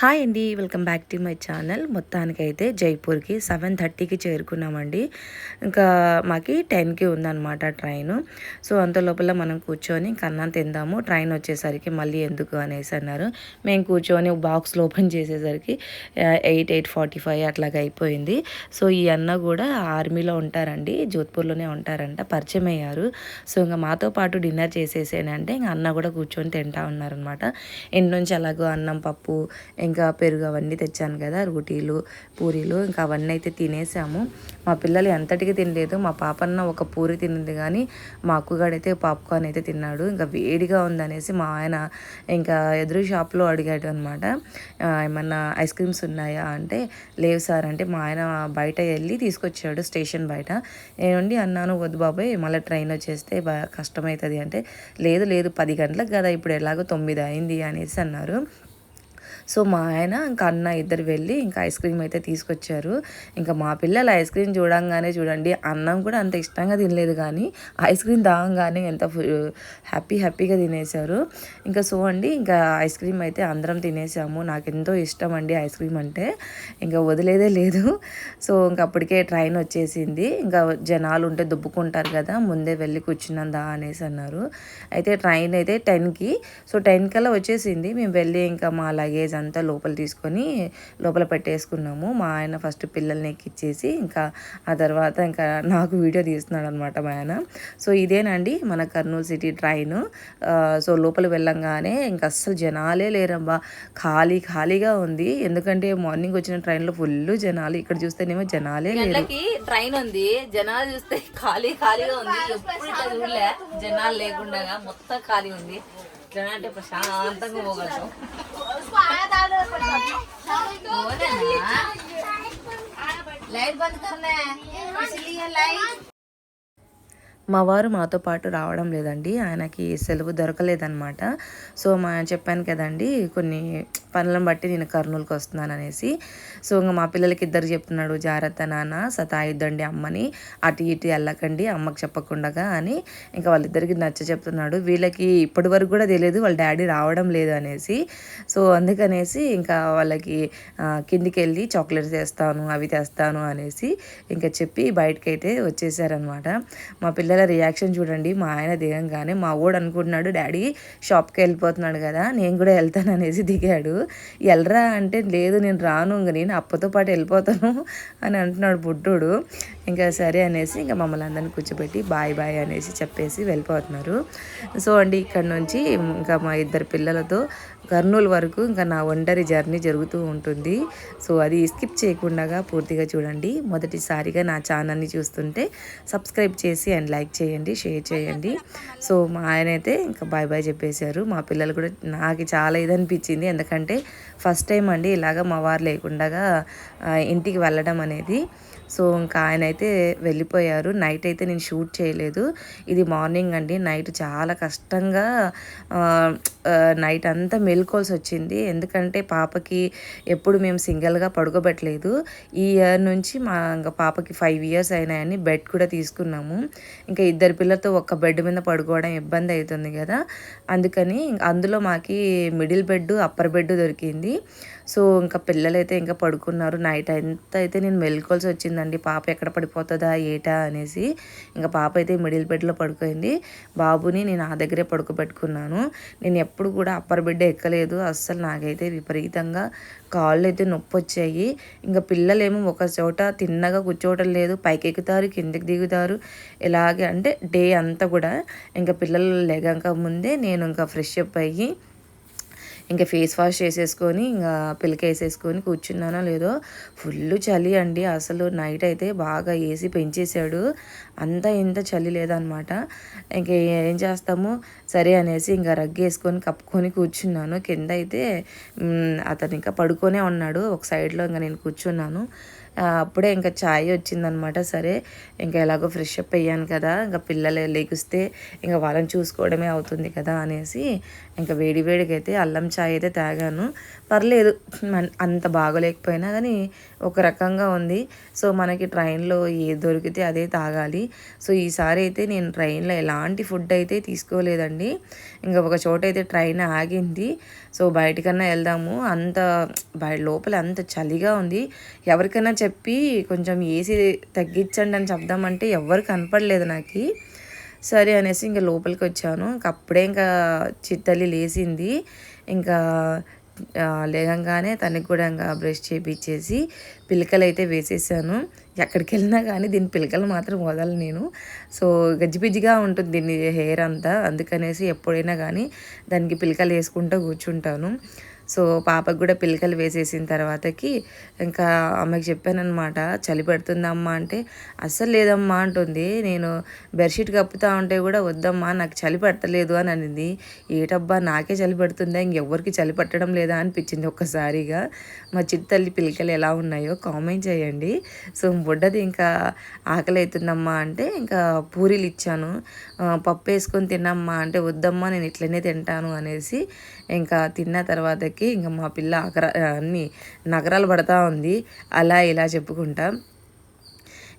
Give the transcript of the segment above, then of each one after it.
Hi అండి welcome back to my channel. మొత్తానికైతే జైపూర్కి సెవెన్ థర్టీకి చేరుకున్నామండి. ఇంకా మాకి టెన్కి ఉందన్నమాట ట్రైన్. సో అంత లోపల మనం కూర్చొని కన్నా తిందాము. ట్రైన్ వచ్చేసరికి మళ్ళీ ఎందుకు అనేసి అన్నారు. మేము కూర్చొని బాక్స్లో ఓపెన్ చేసేసరికి ఎయిట్ ఎయిట్ ఫార్టీ ఫైవ్ అట్లాగా అయిపోయింది. సో ఈ అన్న కూడా ఆర్మీలో ఉంటారండి జోధ్పూర్లోనే ఉంటారంట పరిచయం అయ్యారు సో ఇంకా మాతో పాటు డిన్నర్ చేసేసేనంటే ఇంకా అన్న కూడా కూర్చొని తింటా ఉన్నారనమాట ఇంటి నుంచి అలాగో అన్నం పప్పు ఇంకా పెరుగు అవన్నీ తెచ్చాను కదా రోటీలు పూరీలు ఇంకా అవన్నీ అయితే తినేసాము. మా పిల్లలు ఎంతటికి తినలేదు మా పాపన్న ఒక పూరి తినింది కానీ మా అక్కుగాడైతే పాప్కార్న్ అయితే తిన్నాడు. ఇంకా వేడిగా ఉందనేసి మా ఆయన ఇంకా ఎదురు షాప్లో అడిగాడు అనమాట ఏమన్నా ఐస్ క్రీమ్స్ ఉన్నాయా? అంటే లేవు సార్. అంటే మా ఆయన బయట వెళ్ళి తీసుకొచ్చాడు స్టేషన్ బయట. ఏమండి అన్నాను వద్దు బాబాయ్ మళ్ళీ ట్రైన్ వచ్చేస్తే కష్టమవుతుంది అంటే లేదు లేదు పది గంటలకు కదా ఇప్పుడు ఎలాగో తొమ్మిది అయింది అనేసి అన్నారు. సో మా ఆయన ఇంకా అన్న ఇద్దరు వెళ్ళి ఇంకా ఐస్ క్రీమ్ అయితే తీసుకొచ్చారు. ఇంకా మా పిల్లలు ఐస్ క్రీమ్ చూడంగానే చూడండి అన్నం కూడా అంత ఇష్టంగా తినలేదు కానీ ఐస్ క్రీమ్ తాగంగానే ఎంత హ్యాపీ హ్యాపీగా తినేశారు. ఇంకా సో అండి ఇంకా ఐస్ క్రీమ్ అయితే అందరం తినేసాము. నాకు ఎంతో ఇష్టం అండి ఐస్ క్రీమ్ అంటే. ఇంకా వదిలేదే లేదు. సో ఇంకా అప్పటికే ట్రైన్ వచ్చేసింది. ఇంకా జనాలు ఉంటే దుబ్బుకుంటారు కదా ముందే వెళ్ళి కూర్చున్నందా అనేసి అన్నారు. అయితే ట్రైన్ అయితే టెన్కి. సో టెన్ కల్లా వచ్చేసింది. మేము వెళ్ళి ఇంకా మా లగేజ్ అంతా లోపల తీసుకొని లోపల పెట్టేసుకున్నాము. మా ఆయన ఫస్ట్ పిల్లల్ని ఎక్కిచ్చేసి ఇంకా ఆ తర్వాత ఇంకా నాకు వీడియో తీస్తున్నాడు అనమాట మా ఆయన. సో ఇదేనండి మన కర్నూలు సిటీ ట్రైన్. సో లోపల వెళ్ళంగానే ఇంకా అస్సలు జనాలే లేరబ్బా. ఖాళీ ఖాళీగా ఉంది. ఎందుకంటే మార్నింగ్ వచ్చిన ట్రైన్లో ఫుల్ జనాలు. ఇక్కడ చూస్తేనేమో జనాలే లేరు. ట్రైన్ ఉంది. జనాలు చూస్తే ఖాళీ ఖాళీగా ఉంది. ఎప్పుడు చూడలే. జనాలు లేకుండా మొత్తం ఖాళీ ఉంది. ఇట్లా అంటే ప్రశాంతంగా పోగలుగుతాం. light. మా వారు మాతో పాటు రావడం లేదండి. ఆయనకి సెలవు దొరకలేదన్నమాట. సో మా చెప్పాను కదండి కొన్ని పనులను బట్టి నేను కర్నూలుకి వస్తున్నాను అనేసి సో ఇంకా మా పిల్లలకి ఇద్దరు చెప్తున్నాడు జాగ్రత్త నాన్న సతాయిద్దండి అమ్మని. అటు ఇటు వెళ్ళకండి అమ్మకి చెప్పకుండా అని. ఇంకా వాళ్ళిద్దరికి నచ్చ చెప్తున్నాడు. వీళ్ళకి ఇప్పటి వరకు కూడా తెలియదు వాళ్ళ డాడీ రావడం లేదు అనేసి. సో అందుకనేసి ఇంకా వాళ్ళకి కిందికి వెళ్ళి చాక్లెట్స్ తెస్తాను అవి తెస్తాను అనేసి ఇంకా చెప్పి బయటకైతే అయితే వచ్చేసారనమాట మా పిల్లలు పిల్లల రియాక్షన్ చూడండి. మా ఆయన దిగంగానే మా ఊడు అనుకుంటున్నాడు డాడీ షాప్కి వెళ్ళిపోతున్నాడు కదా నేను కూడా వెళ్తాను అనేసి దిగాడు. వెళ్ళరా అంటే లేదు నేను రాను ఇంక నేను అప్పతో పాటు వెళ్ళిపోతాను అని అంటున్నాడు బుడ్డోడు. ఇంకా సరే అనేసి ఇంకా మమ్మల్ని అందరిని కూర్చోబెట్టి బాయ్ బాయ్ అనేసి చెప్పేసి వెళ్ళిపోతున్నారు. సో అండి ఇక్కడ నుంచి ఇంకా మా ఇద్దరు పిల్లలతో కర్నూలు వరకు ఇంకా నా ఒంటరి జర్నీ జరుగుతూ ఉంటుంది. సో అది స్కిప్ చేయకుండా పూర్తిగా చూడండి. మొదటిసారిగా నా ఛానల్ని చూస్తుంటే సబ్స్క్రైబ్ చేసి అండ్ లైక్ చేయండి షేర్ చేయండి. సో మా ఆయన అయితే ఇంకా బాయ్ బాయ్ చెప్పేశారు. మా పిల్లలు కూడా నాకు చాలా ఇది అనిపించింది. ఎందుకంటే ఫస్ట్ టైం అండి ఇలాగ మా వారు లేకుండా ఇంటికి వెళ్ళడం అనేది. సో ఇంకా ఆయన అయితే వెళ్ళిపోయారు. నైట్ అయితే నేను షూట్ చేయలేదు. ఇది మార్నింగ్ అండి. నైట్ చాలా కష్టంగా నైట్ అంతా మేల్కోవాల్సి వచ్చింది. ఎందుకంటే పాపకి ఎప్పుడు మేము సింగిల్గా పడుకోబెట్టలేదు. ఈ ఇయర్ నుంచి మా ఇంకా పాపకి ఫైవ్ ఇయర్స్ అయినాయని బెడ్ కూడా తీసుకున్నాము. ఇంకా ఇద్దరు పిల్లలతో ఒక్క బెడ్ మీద పడుకోవడం ఇబ్బంది అవుతుంది కదా. అందుకని అందులో మాకి మిడిల్ బెడ్ అప్పర్ బెడ్ దొరికింది. సో ఇంకా పిల్లలైతే ఇంకా పడుకున్నారు. నైట్ ఎంత అయితే నేను మెలుకోవాల్సి వచ్చిందండి. పాప ఎక్కడ పడిపోతుందా ఏటా అనేసి ఇంకా పాప అయితే మిడిల్ బెడ్లో పడుకోయింది బాబుని నేను ఆ దగ్గరే పడుకోబెట్టుకున్నాను. నేను ఎప్పుడు కూడా అప్పర్ బెడ్ ఎక్కలేదు. అస్సలు నాకైతే విపరీతంగా కాళ్ళు అయితే నొప్పి వచ్చాయి ఇంకా పిల్లలేమో ఒక చోట తిన్నగా కూర్చోవటం లేదు. పైకి ఎక్కుతారు కిందకి దిగుతారు. ఇలాగే అంటే డే అంతా కూడా ఇంకా పిల్లలు లేగాక ముందే నేను ఇంకా ఫ్రెష్ అప్ అయ్యి ఇంకా ఫేస్ వాష్ చేసేసుకొని ఇంకా పిల్లక వేసేసుకొని కూర్చున్నానో లేదో ఫుల్ చలి అండి. అసలు నైట్ అయితే బాగా ఏసీ పెంచేశాడు. అంత ఇంత చలి లేదనమాట. ఇంకా ఏం చేస్తాము? సరే అనేసి ఇంకా రగ్గేసుకొని కప్పుకొని కూర్చున్నాను. కింద అయితే అతను ఇంకా పడుకొనే ఉన్నాడు. ఒక సైడ్లో ఇంకా నేను కూర్చున్నాను. అప్పుడే ఇంకా ఛాయ్ వచ్చిందనమాట. సరే ఇంకా ఎలాగో ఫ్రెష్ అప్ అయ్యాను కదా. ఇంకా పిల్లలు లేగిస్తే ఇంకా వాళ్ళని చూసుకోవడమే అవుతుంది కదా అనేసి ఇంకా వేడి వేడికైతే అల్లం ఛాయ్ అయితే తాగాను. పర్లేదు అంత బాగోలేకపోయినా కానీ ఒక రకంగా ఉంది. సో మనకి ట్రైన్లో ఏది దొరికితే అదే తాగాలి. సో ఈసారి అయితే నేను ట్రైన్లో ఎలాంటి ఫుడ్ అయితే తీసుకోలేదండి. ఇంకా ఒక చోట అయితే ట్రైన్ ఆగింది. సో బయటికన్నా వెళ్దాము. అంత బయట లోపల అంత చలిగా ఉంది. ఎవరికైనా చెప్పి కొంచెం ఏసీ తగ్గించండి అని చెప్దామంటే ఎవ్వరు కనపడలేదు నాకు. సరే అనేసి ఇంకా లోపలికి వచ్చాను. ఇంక అప్పుడే ఇంకా చిత్తల్లి లేచింది ఇంకా లేగంగానే తనకి కూడా ఇంకా బ్రష్ చేపించేసి పిలకలు అయితే వేసేసాను. ఎక్కడికి వెళ్ళినా కానీ దీని పిలకలు మాత్రం వదలను నేను. సో గజ్జిపిజ్జిగా ఉంటుంది దీని హెయిర్ అంతా. అందుకనేసి ఎప్పుడైనా కానీ దానికి పిలకలు వేసుకుంటూ కూర్చుంటాను. సో పాపకు కూడా పిలకలు వేసేసిన తర్వాతకి ఇంకా ఆమెకు చెప్పానమాట చలి పెడుతుందమ్మా అంటే అస్సలు లేదమ్మా అంటుంది. నేను బెడ్షీట్ కప్పుతా ఉంటే కూడా వద్దమ్మా నాకు చలి పెట్టలేదు అని అనింది. ఏటబ్బా నాకే చలి పెడుతుందా? ఇంకెవ్వరికి చలి పెట్టడం లేదా? అనిపించింది ఒక్కసారిగా. మా చిత్తల్లి పిలకలు ఎలా ఉన్నాయో కామెంట్ చేయండి. సో బుడ్డది ఇంకా ఆకలి అవుతుందమ్మా అంటే ఇంకా పూరీలు ఇచ్చాను. పప్పు వేసుకొని తిన్నమ్మా అంటే వద్దమ్మా నేను ఇట్లనే తింటాను అనేసి ఇంకా తిన్న తర్వాతకి ఇంకా మా పిల్ల ఆకర అన్ని నగరాలు పడతా ఉంది. అలా ఇలా చెప్పుకుంటా.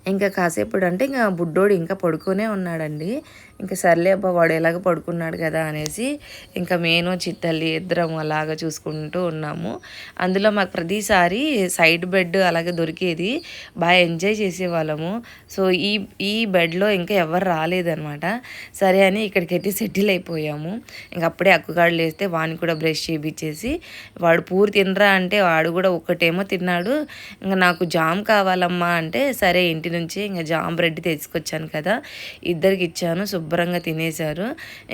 ఇంకా కాసేపు అంటే ఇంకా బుడ్డోడు ఇంకా పడుకునే ఉన్నాడండి. ఇంకా సర్లే అబ్బా వాడు ఎలాగ పడుకున్నాడు కదా అనేసి ఇంకా నేను చిత్తల్లి ఇద్దరం అలాగ చూసుకుంటూ ఉన్నాము. అందులో మాకు ప్రతిసారి సైడ్ బెడ్ అలాగే దొరికేది బాగా ఎంజాయ్ చేసేవాళ్ళము. సో ఈ ఈ బెడ్లో ఇంకా ఎవరు రాలేదనమాట. సరే అని ఇక్కడికి అయితే సెటిల్ అయిపోయాము. ఇంకా అప్పుడే అక్కుగాడు వేస్తే వాడిని కూడా బ్రష్ చేయించేసి వాడు పూరి తినరా అంటే వాడు కూడా ఒక్కటేమో తిన్నాడు. ఇంకా నాకు జామ్ కావాలమ్మా అంటే సరే ఇంటి నుంచి ఇంకా జామ్ బ్రెడ్ తెచ్చుకొచ్చాను కదా ఇద్దరికి ఇచ్చాను. శుభ్రంగా తినేశారు.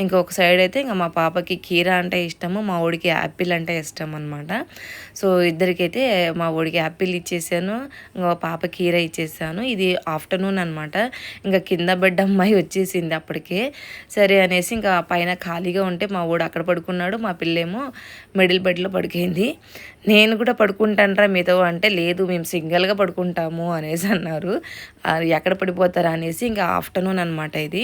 ఇంకొక సైడ్ అయితే ఇంకా మా పాపకి కీరా అంటే ఇష్టము మా ఊడికి యాపిల్ అంటే ఇష్టం అనమాట సో ఇద్దరికైతే మా ఊడికి యాపిల్ ఇచ్చేసాను ఇంకా పాప కీర ఇచ్చేసాను. ఇది ఆఫ్టర్నూన్ అనమాట ఇంకా కింద బెడ్ అమ్మాయి వచ్చేసింది అప్పటికే. సరే అనేసి ఇంకా పైన ఖాళీగా ఉంటే మా ఊడు అక్కడ పడుకున్నాడు మా పిల్లేమో మిడిల్ బెడ్లో పడుకుంది. నేను కూడా పడుకుంటానరా మీతో అంటే లేదు మేము సింగిల్గా పడుకుంటాము అనేసి అన్నారు. ఎక్కడ పడిపోతారా అనేసి ఇంకా ఆఫ్టర్నూన్ అనమాట ఇది.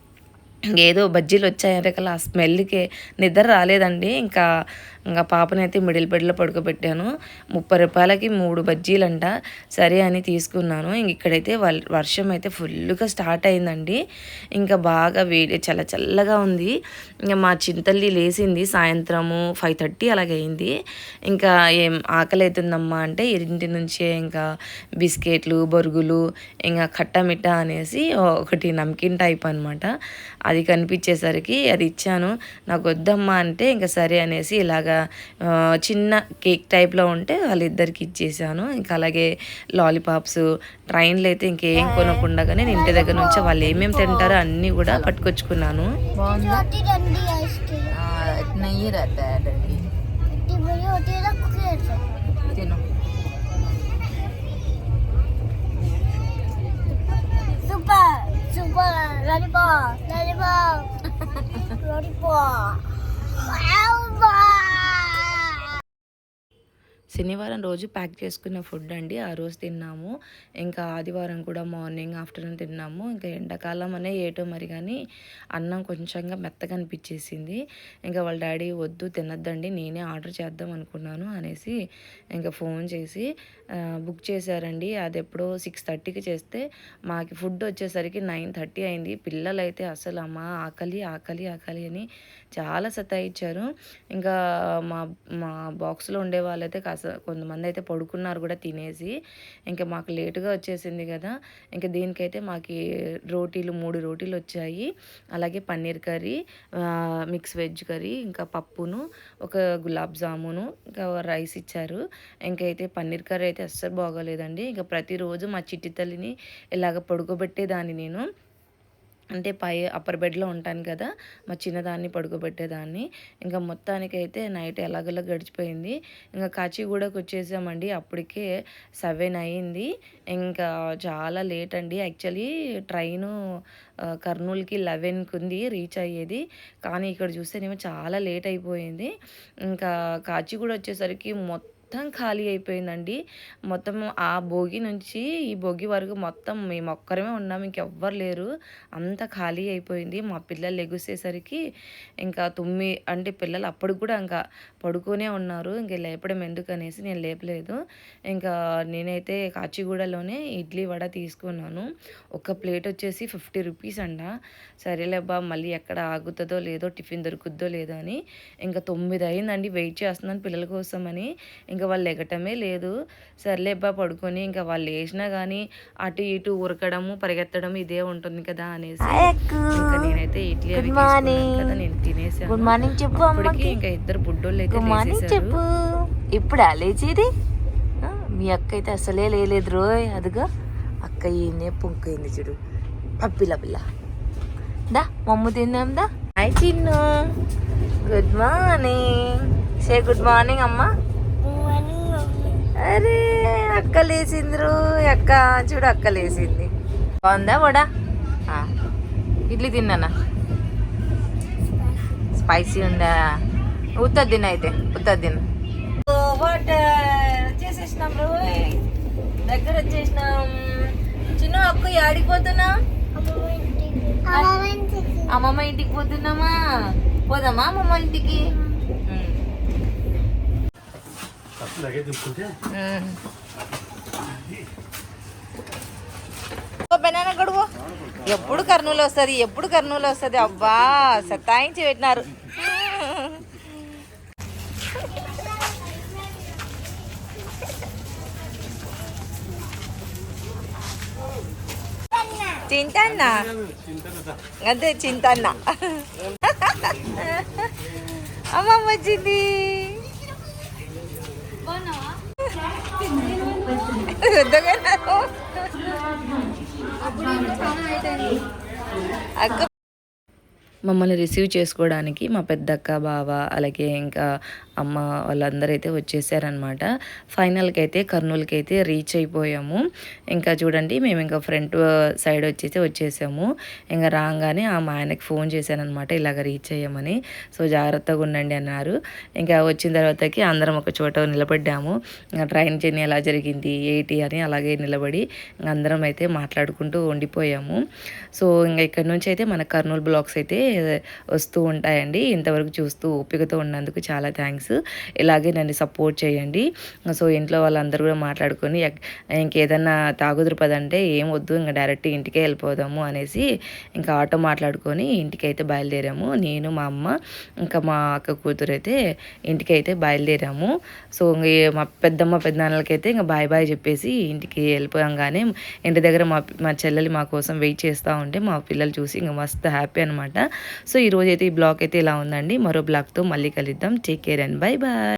ఏదో బజ్జీలు వచ్చాయనకల ఆ స్మెల్కి నిద్ర రాలేదండి. ఇంకా ఇంకా పాపనైతే మిడిల్ బెడ్లో పడుకోబెట్టాను. ముప్పై రూపాయలకి మూడు బజ్జీలంట. సరే అని తీసుకున్నాను. ఇంక ఇక్కడైతే వర్షం అయితే ఫుల్గా స్టార్ట్ అయిందండి. ఇంకా బాగా వేడి చల్ల చల్లగా ఉంది. ఇంకా మా చింతల్లి లేచింది సాయంత్రము ఫైవ్ థర్టీ అలాగే అయింది. ఇంకా ఏం ఆకలి అవుతుందమ్మా అంటే ఇంటి నుంచే ఇంకా బిస్కెట్లు బొరుగులు ఇంకా కట్టమిట్ట అనేసి ఒకటి నమ్కిన్ టైప్ అనమాట అది కనిపించేసరికి అది ఇచ్చాను. నాకు వద్దమ్మా అంటే ఇంకా సరే అనేసి ఇలాగా చిన్న కేక్ టైప్లో ఉంటే వాళ్ళిద్దరికి ఇచ్చేసాను. ఇంకా అలాగే లాలీపాప్స్ ట్రైన్లో అయితే ఇంకేం కొనకుండానే నేను ఇంటి దగ్గర నుంచి వాళ్ళు ఏమేమి తింటారో అన్నీ కూడా పట్టుకొచ్చుకున్నాను. బాగుందా? super lollipop, lollipop, lollipop. Wow, శనివారం రోజు ప్యాక్ చేసుకున్న ఫుడ్ అండి ఆ రోజు తిన్నాము. ఇంకా ఆదివారం కూడా మార్నింగ్ ఆఫ్టర్నూన్ తిన్నాము. ఇంకా ఎండాకాలం అనే ఏటో మరి కానీ అన్నం కొంచెంగా మెత్తగా అనిపించేసింది. ఇంకా వాళ్ళ డాడీ వద్దు తినద్దండి నేనే ఆర్డర్ చేద్దాం అనుకున్నాను అనేసి ఇంకా ఫోన్ చేసి బుక్ చేశారండి. అది ఎప్పుడో సిక్స్ థర్టీకి చేస్తే మాకు ఫుడ్ వచ్చేసరికి నైన్ థర్టీ అయింది. పిల్లలు అయితే అసలు అమ్మ ఆకలి ఆకలి ఆకలి అని చాలా సతాయిచ్చారు. ఇంకా మా మా బాక్స్లో ఉండే వాళ్ళైతే కాస్త కొంతమంది అయితే పడుకున్నారు కూడా తినేసి ఇంకా మాకు లేటుగా వచ్చేసింది కదా ఇంకా దీనికైతే మాకు రోటీలు మూడు రోటీలు వచ్చాయి. అలాగే paneer curry mix veg curry ఇంకా పప్పును ఒక గులాబ్ జామును ఇంకా రైస్ ఇచ్చారు. ఇంకైతే పన్నీర్ కర్రీ అయితే అస్సలు బాగోలేదండి. ఇంకా ప్రతిరోజు మా చిట్టి తల్లిని ఇలాగ పడుకోబెట్టేదాన్ని నేను. అంటే పై అప్పర్ బెడ్లో ఉంటాను కదా మా చిన్నదాన్ని పడుకోబెట్టేదాన్ని. ఇంకా మొత్తానికైతే నైట్ ఎలాగలా గడిచిపోయింది. ఇంకా కాచిగూడకు వచ్చేసామండి. అప్పటికే సెవెన్ అయింది. ఇంకా చాలా లేట్ అండి. యాక్చువల్లీ ట్రైను కర్నూలుకి లెవెన్కి ఉంది రీచ్ అయ్యేది. కానీ ఇక్కడ చూస్తేనేమో చాలా లేట్ అయిపోయింది. ఇంకా కాచిగూడ వచ్చేసరికి మొత్తం మొత్తం ఖాళీ అయిపోయిందండి. మొత్తం ఆ భోగి నుంచి ఈ భోగి వరకు మొత్తం మేము ఒక్కరమే ఉన్నాం ఇంకెవ్వరు లేరు. అంత ఖాళీ అయిపోయింది. మా పిల్లలు లెగుసేసరికి ఇంకా తుమ్మి అంటే పిల్లలు అప్పుడు కూడా ఇంకా పడుకునే ఉన్నారు. ఇంక లేపడం ఎందుకనేసి నేను లేపలేదు. ఇంకా నేనైతే కాచిగూడలోనే ఇడ్లీ వడ తీసుకున్నాను. ఒక ప్లేట్ వచ్చేసి ఫిఫ్టీ రూపీస్ అంట. సరేలేబ్బా మళ్ళీ ఎక్కడ ఆగుతుందో లేదో టిఫిన్ దొరుకుద్దో లేదో అని ఇంకా తొమ్మిది అయిందండి. వెయిట్ చేస్తున్నాను పిల్లల కోసం అని ఇంకా వాళ్ళు ఎగటమే లేదు. సర్లేబ్బా పడుకొని ఇంకా వాళ్ళు వేసినా కానీ అటు ఇటు ఉరకడము పరిగెత్తడం ఇదే ఉంటుంది కదా అనేసి ఇంకా నేనైతే ఇడ్లీ అవి కదా నేను తినేసాను. గుడ్ మార్నింగ్ చెప్పు అప్పటికి ఇంకా ఇద్దరు బుడ్డోళ్ళు అయితే ఇప్పుడు లేచేది? ఆ, మీ అక్క అయితే అసలే లేలేదు రోయ్ అదిగో. అక్క ఈయనే పొంకైంది చూడు. పప్పిల పిల్ల దా మమ్మ తిందాం దా. Hi Chinnu. Good morning. Say good morning అమ్మా. అరే అక్క లేచింది రోయ్ అక్క చూడు అక్క లేచింది బాగుందా వడా? ఇడ్లీ తిన్నానా? స్పైసీ ఉందా? ఉత్తది తిన అయితే తిన. వాటర్ వచ్చేసేసినాం రోయ్. దగ్గర వచ్చేసినాం. చిన్న అక్క ఆడిపోతున్నా అమ్మమ్మ ఇంటికి పోతున్నామా? పోదామా అమ్మమ్మ ఇంటికి? బెనానా గడువు. ఎప్పుడు కర్నూలు వస్తుంది ఎప్పుడు కర్నూలు వస్తుంది? అబ్బా సతాయించి పెట్టినారు. చింతన్న? అదే చింతన్న. అమ్మమ్మ వచ్చింది. అక్క మమ్మల్ని రిసీవ్ చేసుకోవడానికి మా పెద్దక్క బావ అలాగే ఇంకా అమ్మ వాళ్ళందరూ అయితే వచ్చేసారనమాట ఫైనల్కి అయితే కర్నూలుకి అయితే రీచ్ అయిపోయాము. ఇంకా చూడండి మేము ఇంకా ఫ్రంట్ సైడ్ వచ్చేసి వచ్చేసాము. ఇంకా రాగానే ఆ మా ఆయనకి ఫోన్ చేశానమాట ఇలాగ రీచ్ అయ్యామని. సో జాగ్రత్తగా ఉండండి అన్నారు. ఇంకా వచ్చిన తర్వాతకి అందరం ఒక చోట నిలబడ్డాము. ఇంకా ట్రైన్ జర్నీ ఎలా జరిగింది ఏంటి అని అలాగే నిలబడి ఇంకా అందరం అయితే మాట్లాడుకుంటూ ఉండిపోయాము. సో ఇంకా ఇక్కడ నుంచి అయితే మన కర్నూలు బ్లాగ్స్ అయితే వస్తూ ఉంటాయండి. ఇంతవరకు చూస్తూ ఓపికతో ఉన్నందుకు చాలా థ్యాంక్స్. ఇలాగే నన్ను సపోర్ట్ చేయండి. సో ఇంట్లో వాళ్ళందరూ కూడా మాట్లాడుకొని ఇంకేదన్నా తాగుదురు పదంటే ఏం వద్దు ఇంకా డైరెక్ట్ ఇంటికే వెళ్ళిపోదాము అనేసి ఇంకా ఆటో మాట్లాడుకొని ఇంటికి అయితే బయలుదేరాము. నేను మా అమ్మ ఇంకా మా అక్క కూతురు అయితే ఇంటికి అయితే బయలుదేరాము. సో మా పెద్దమ్మ పెద్దనాన్నలకైతే ఇంకా బాయ్ బాయ్ చెప్పేసి ఇంటికి వెళ్ళిపోయంగానే ఇంటి దగ్గర మా మా చెల్లెలు మా కోసం వెయిట్ చేస్తూ ఉంటే మా పిల్లలు చూసి ఇంకా మస్తు హ్యాపీ అనమాట సో ఈరోజు అయితే ఈ బ్లాగ్ అయితే ఇలా ఉందండి. మరో బ్లాగ్తో మళ్ళీ కలుద్దాం. టేక్ కేర్ అండి. Bye bye